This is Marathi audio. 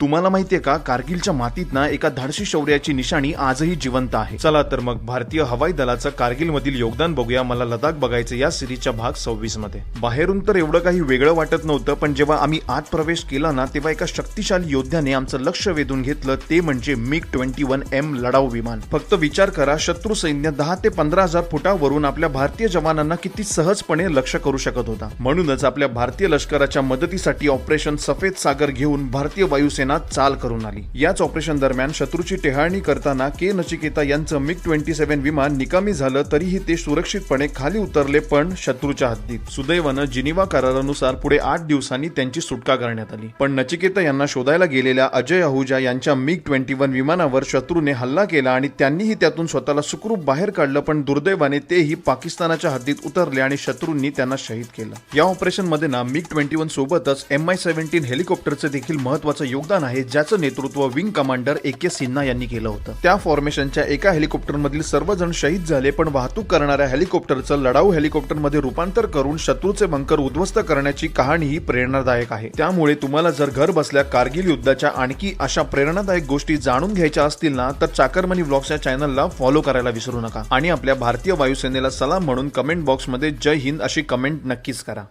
तुम्हाला माहितीये का? कारगिलच्या मातीत ना एका धाडसी शौर्याची निशाणी आजही जिवंत आहे. चला तर मग भारतीय हवाई दलाचं कारगिल मधील योगदान बघूया. मला लडाख बघायचं या सिरीजच्या भाग सव्वीसमध्ये बाहेरून तर एवढं काही वेगळं वाटत नव्हतं पण जेव्हा आम्ही आत प्रवेश केला ना तेव्हा एका शक्तिशाली योद्ध्याने आमचं लक्ष वेधून घेतलं. ते म्हणजे मिग ट्वेंटी वन एम लढाऊ विमान. फक्त विचार करा शत्रू सैन्य दहा ते पंधरा हजार फुटावरून आपल्या भारतीय जवानांना किती सहजपणे लक्ष करू शकत होता. म्हणूनच आपल्या भारतीय लष्कराच्या मदतीसाठी ऑपरेशन सफेद सागर घेऊन भारतीय वायुसेना चाल करून आली. याच ऑपरेशन दरम्यान शत्रूची टेहाळणी करताना के नचिकेता यांचं मिग ट्वेंटी सेव्हन विमान निकामी झालं तरीही ते सुरक्षितपणे खाली उतरले पण शत्रूच्या हद्दीत. सुदैवानं जिनिवा करारानुसार पुढे आठ दिवसांनी त्यांची सुटका करण्यात आली. पण नचिकेता यांना शोधायला गेलेल्या अजय आहुजा यांच्या मिग ट्वेंटी वन विमानावर शत्रूने हल्ला केला आणि त्यांनीही त्यातून स्वतःला सुखरूप बाहेर काढलं पण दुर्दैवाने तेही पाकिस्तानाच्या हद्दीत उतरले आणि शत्रूंनी त्यांना शहीद केलं. या ऑपरेशनमध्ये ना मिग ट्वेंटी वन सोबतच एम आय सेव्हन्टीन हेलिकॉप्टरचं देखील महत्वाचं योगदान आहे ज्याचं नेतृत्व wing commander A K Sinha यांनी केलं होतं. त्या फॉर्मेशनच्या एका हेलिकॉप्टर मधील सर्वजण शहीद झाले पण वाहतूक करणाऱ्या हेलिकॉप्टरचं लढाऊ हेलिकॉप्टरमध्ये रूपांतर करून शत्रूचे बंकर उद्ध्वस्त करण्याची कहाणी ही प्रेरणादायक आहे. त्यामुळे तुम्हाला जर घर बसल्या कारगिल युद्धाच्या आणखी अशा प्रेरणादायक गोष्टी जाणून घ्यायच्या असतील ना तर चाकरमनी ब्लॉग्सच्या या चॅनलला फॉलो करायला विसरू नका. आणि आपल्या भारतीय वायुसेनेला सलाम म्हणून कमेंट बॉक्समध्ये जय हिंद अशी कमेंट नक्कीच करा.